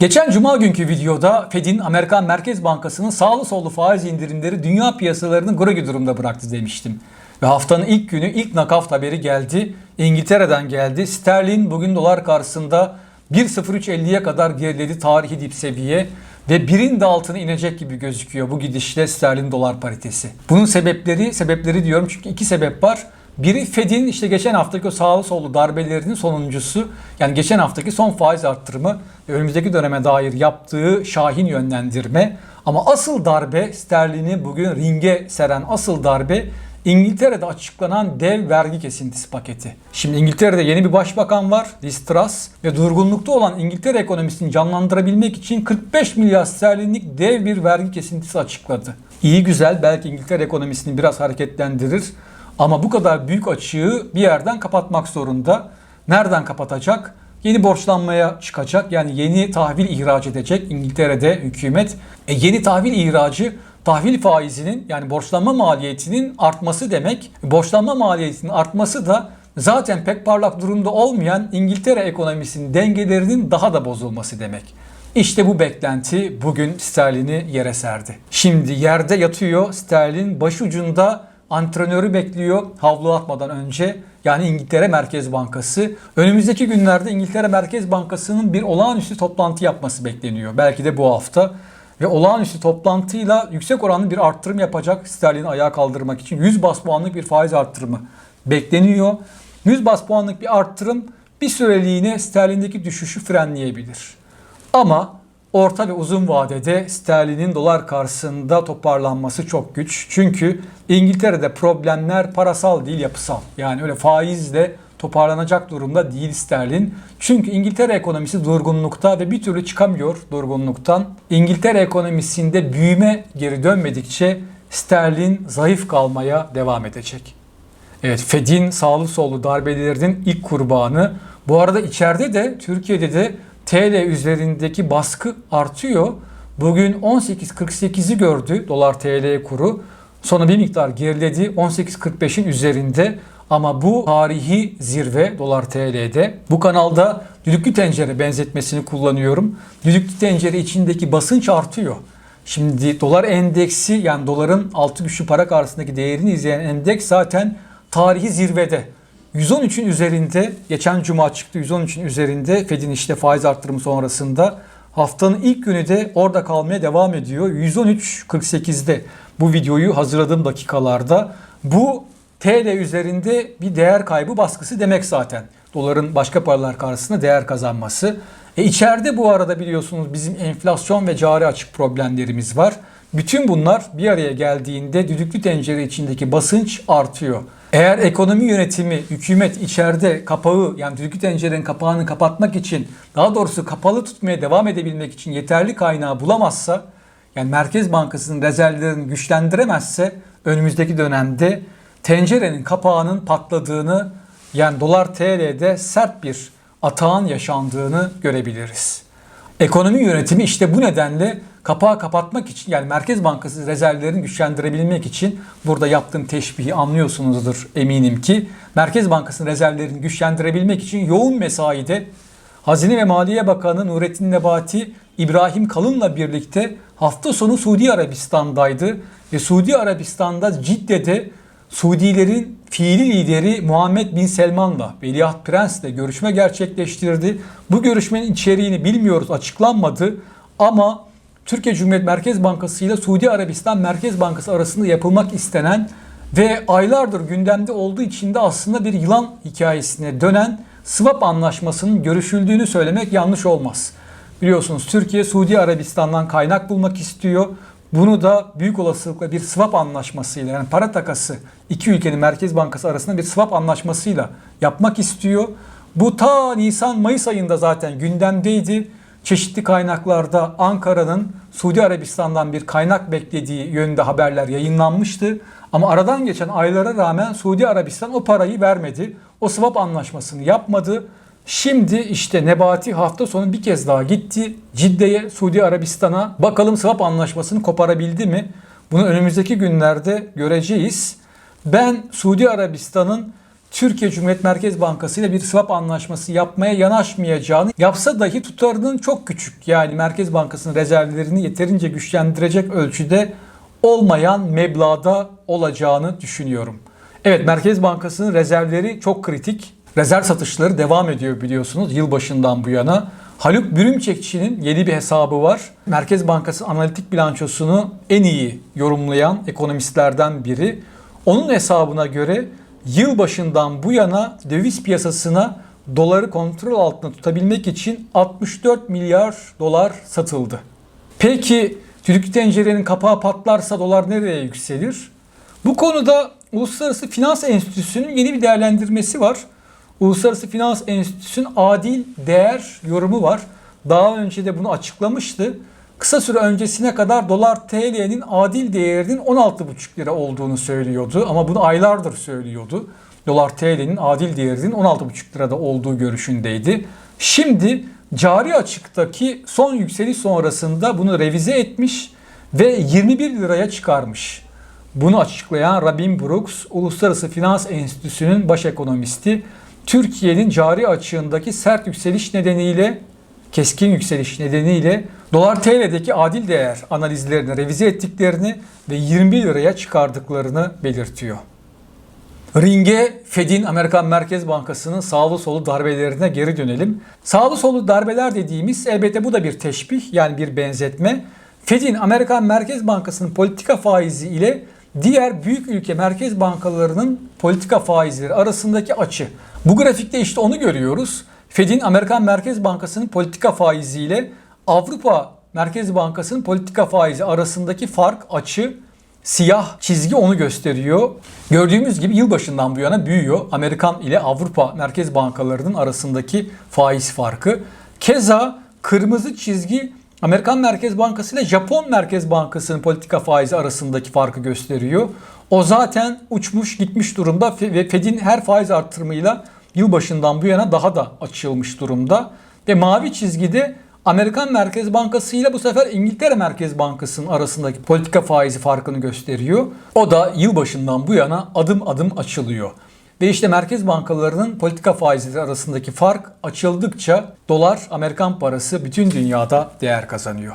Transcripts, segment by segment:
Geçen cuma günkü videoda Fed'in Amerikan Merkez Bankası'nın sağlı sollu faiz indirimleri dünya piyasalarını groggy durumda bıraktı demiştim. Ve haftanın ilk günü ilk nakavt haberi geldi. İngiltere'den geldi. Sterlin bugün dolar karşısında 1.0350'ye kadar geriledi tarihi dip seviye ve birin de altına inecek gibi gözüküyor bu gidişle sterlin dolar paritesi. Bunun sebepleri, sebepleri diyorum çünkü iki sebep var. Biri Fed'in işte geçen haftaki o sağlı sollu darbelerinin sonuncusu. Yani geçen haftaki son faiz arttırımı önümüzdeki döneme dair yaptığı şahin yönlendirme. Ama asıl darbe sterlini bugün ringe seren asıl darbe İngiltere'de açıklanan dev vergi kesintisi paketi. Şimdi İngiltere'de yeni bir başbakan var, Liz Truss ve durgunlukta olan İngiltere ekonomisini canlandırabilmek için 45 milyar sterlinlik dev bir vergi kesintisi açıkladı. İyi güzel belki İngiltere ekonomisini biraz hareketlendirir ama bu kadar büyük açığı bir yerden kapatmak zorunda. Nereden kapatacak? Yeni borçlanmaya çıkacak. Yani yeni tahvil ihraç edecek İngiltere'de hükümet. E yeni tahvil ihracı tahvil faizinin yani borçlanma maliyetinin artması demek. Borçlanma maliyetinin artması da zaten pek parlak durumda olmayan İngiltere ekonomisinin dengelerinin daha da bozulması demek. İşte bu beklenti bugün sterlini yere serdi. Şimdi yerde yatıyor sterlin başucunda antrenörü bekliyor havlu atmadan önce. Yani İngiltere Merkez Bankası. Önümüzdeki günlerde İngiltere Merkez Bankası'nın bir olağanüstü toplantı yapması bekleniyor. Belki de bu hafta. Ve olağanüstü toplantıyla yüksek oranlı bir arttırım yapacak sterlini ayağa kaldırmak için 100 bas puanlık bir faiz arttırımı bekleniyor. 100 bas puanlık bir arttırım bir süreliğine sterlindeki düşüşü frenleyebilir. Ama orta ve uzun vadede sterlinin dolar karşısında toparlanması çok güç. Çünkü İngiltere'de problemler parasal değil yapısal. Yani öyle faizle toparlanacak durumda değil sterlin. Çünkü İngiltere ekonomisi durgunlukta ve bir türlü çıkamıyor durgunluktan. İngiltere ekonomisinde büyüme geri dönmedikçe sterlin zayıf kalmaya devam edecek. Evet Fed'in sağlı sollu darbelerinin ilk kurbanı. Bu arada içeride de Türkiye'de de TL üzerindeki baskı artıyor. Bugün 18.48'i gördü dolar TL kuru. Sonra bir miktar geriledi 18.45'in üzerinde. Ama bu tarihi zirve dolar TL'de. Bu kanalda düdüklü tencere benzetmesini kullanıyorum. Düdüklü tencere içindeki basınç artıyor. Şimdi dolar endeksi yani doların altı güçlü para karşısındaki değerini izleyen endeks zaten tarihi zirvede. 113'ün üzerinde geçen cuma çıktı 113'ün üzerinde Fed'in işte faiz arttırımı sonrasında haftanın ilk günü de orada kalmaya devam ediyor. 113.48'de bu videoyu hazırladığım dakikalarda bu TL üzerinde bir değer kaybı baskısı demek zaten. Doların başka paralar karşısında değer kazanması. E içeride bu arada biliyorsunuz bizim enflasyon ve cari açık problemlerimiz var. Bütün bunlar bir araya geldiğinde düdüklü tencere içindeki basınç artıyor. Eğer ekonomi yönetimi, hükümet içeride kapağı yani düdüklü tencerenin kapağını kapatmak için daha doğrusu kapalı tutmaya devam edebilmek için yeterli kaynağı bulamazsa yani Merkez Bankası'nın rezervlerini güçlendiremezse önümüzdeki dönemde tencerenin kapağının patladığını yani dolar TL'de sert bir atağın yaşandığını görebiliriz. Ekonomi yönetimi işte bu nedenle kapağı kapatmak için yani Merkez Bankası rezervlerini güçlendirebilmek için burada yaptığım teşbihi anlıyorsunuzdur eminim ki. Merkez Bankası'nın rezervlerini güçlendirebilmek için yoğun mesaide Hazine ve Maliye Bakanı Nurettin Nebati İbrahim Kalın'la birlikte hafta sonu Suudi Arabistan'daydı. Ve Suudi Arabistan'da Cidde'de Suudilerin fiili lideri Muhammed Bin Selman'la Veliaht Prens'le görüşme gerçekleştirdi. Bu görüşmenin içeriğini bilmiyoruz, açıklanmadı. Ama Türkiye Cumhuriyet Merkez Bankası ile Suudi Arabistan Merkez Bankası arasında yapılmak istenen ve aylardır gündemde olduğu için de aslında bir yılan hikayesine dönen swap anlaşmasının görüşüldüğünü söylemek yanlış olmaz. Biliyorsunuz Türkiye Suudi Arabistan'dan kaynak bulmak istiyor. Bunu da büyük olasılıkla bir swap anlaşmasıyla yani para takası iki ülkenin Merkez Bankası arasında bir swap anlaşmasıyla yapmak istiyor. Bu ta Nisan-Mayıs ayında zaten gündemdeydi. Çeşitli kaynaklarda Ankara'nın Suudi Arabistan'dan bir kaynak beklediği yönünde haberler yayınlanmıştı. Ama aradan geçen aylara rağmen Suudi Arabistan o parayı vermedi. O swap anlaşmasını yapmadı. Şimdi işte Nebati hafta sonu bir kez daha gitti Cidde'ye, Suudi Arabistan'a. Bakalım swap anlaşmasını koparabildi mi? Bunu önümüzdeki günlerde göreceğiz. Ben Suudi Arabistan'ın Türkiye Cumhuriyet Merkez Bankası ile bir swap anlaşması yapmaya yanaşmayacağını yapsa dahi tutarının çok küçük yani Merkez Bankası'nın rezervlerini yeterince güçlendirecek ölçüde olmayan meblağda olacağını düşünüyorum. Evet Merkez Bankası'nın rezervleri çok kritik. Rezerv satışları devam ediyor biliyorsunuz yılbaşından bu yana. Haluk Bürümçekçi'nin yeni bir hesabı var. Merkez Bankası analitik bilançosunu en iyi yorumlayan ekonomistlerden biri. Onun hesabına göre yılbaşından bu yana döviz piyasasına doları kontrol altında tutabilmek için 64 milyar dolar satıldı. Peki düdüklü tencerenin kapağı patlarsa dolar nereye yükselir? Bu konuda Uluslararası Finans Enstitüsü'nün yeni bir değerlendirmesi var. Uluslararası Finans Enstitüsü'nün adil değer yorumu var. Daha önce de bunu açıklamıştı. Kısa süre öncesine kadar dolar TL'nin adil değerinin 16,5 lira olduğunu söylüyordu. Ama bunu aylardır söylüyordu. Dolar TL'nin adil değerinin 16,5 lirada olduğu görüşündeydi. Şimdi cari açıktaki son yükseliş sonrasında bunu revize etmiş ve 21 liraya çıkarmış. Bunu açıklayan Robin Brooks, Uluslararası Finans Enstitüsü'nün baş ekonomisti, Türkiye'nin cari açığındaki sert yükseliş nedeniyle, keskin yükseliş nedeniyle dolar TL'deki adil değer analizlerini revize ettiklerini ve 21 liraya çıkardıklarını belirtiyor. Ringe Fed'in Amerikan Merkez Bankası'nın sağlı solu darbelerine geri dönelim. Sağlı solu darbeler dediğimiz elbette bu da bir teşbih yani bir benzetme. Fed'in Amerikan Merkez Bankası'nın politika faizi ile diğer büyük ülke merkez bankalarının politika faizleri arasındaki açı. Bu grafikte işte onu görüyoruz. Fed'in Amerikan Merkez Bankası'nın politika faizi ile Avrupa Merkez Bankası'nın politika faizi arasındaki fark açı siyah çizgi onu gösteriyor. Gördüğümüz gibi yılbaşından bu yana büyüyor. Amerikan ile Avrupa Merkez Bankalarının arasındaki faiz farkı. Keza kırmızı çizgi Amerikan Merkez Bankası ile Japon Merkez Bankası'nın politika faizi arasındaki farkı gösteriyor. O zaten uçmuş gitmiş durumda ve Fed'in her faiz artırımıyla yılbaşından bu yana daha da açılmış durumda. Ve mavi çizgide Amerikan Merkez Bankası ile bu sefer İngiltere Merkez Bankası'nın arasındaki politika faizi farkını gösteriyor. O da yılbaşından bu yana adım adım açılıyor. Ve işte merkez bankalarının politika faizleri arasındaki fark açıldıkça dolar, Amerikan parası bütün dünyada değer kazanıyor.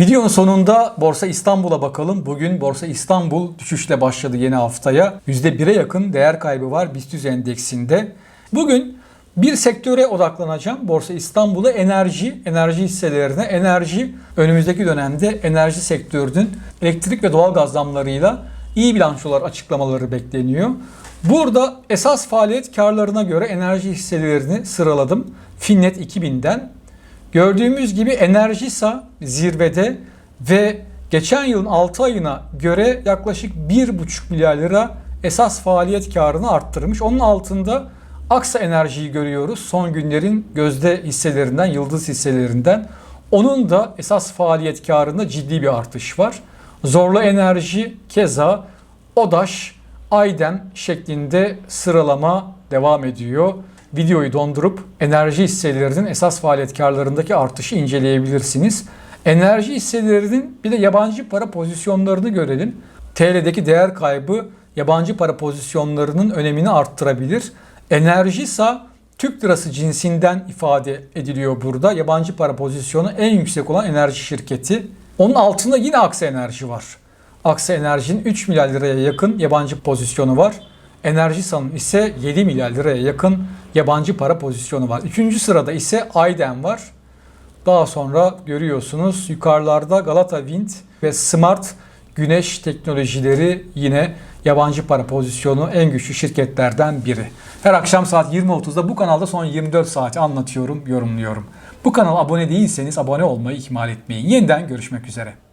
Videonun sonunda Borsa İstanbul'a bakalım. Bugün Borsa İstanbul düşüşle başladı yeni haftaya. %1'e yakın değer kaybı var BIST endeksinde. Bugün bir sektöre odaklanacağım. Borsa İstanbul'a enerji, enerji hisselerine. Enerji önümüzdeki dönemde enerji sektörünün elektrik ve doğal gaz zamlarıyla iyi bilançolar açıklamaları bekleniyor. Burada esas faaliyet karlarına göre enerji hisselerini sıraladım. Finnet 2000'den. Gördüğümüz gibi Enerjisa zirvede ve geçen yılın 6 ayına göre yaklaşık 1,5 milyar lira esas faaliyet karını arttırmış. Onun altında Aksa Enerji'yi görüyoruz. Son günlerin gözde hisselerinden, yıldız hisselerinden. Onun da esas faaliyet karında ciddi bir artış var. Zorlu Enerji keza ODAŞ, Aydem şeklinde sıralama devam ediyor. Videoyu dondurup enerji hisselerinin esas faaliyet karlarındaki artışı inceleyebilirsiniz. Enerji hisselerinin bir de yabancı para pozisyonlarını görelim. TL'deki değer kaybı yabancı para pozisyonlarının önemini arttırabilir. Enerji ise Türk lirası cinsinden ifade ediliyor burada. Yabancı para pozisyonu en yüksek olan enerji şirketi. Onun altında yine Aksa Enerji var. Aksa Enerji'nin 3 milyar liraya yakın yabancı pozisyonu var. Enerjisa'nın ise 7 milyar liraya yakın yabancı para pozisyonu var. Üçüncü sırada ise Ayden var. Daha sonra görüyorsunuz yukarılarda Galata Wind ve Smart Güneş Teknolojileri yine yabancı para pozisyonu en güçlü şirketlerden biri. Her akşam saat 20.30'da bu kanalda son 24 saat anlatıyorum, yorumluyorum. Bu kanala abone değilseniz abone olmayı ihmal etmeyin. Yeniden görüşmek üzere.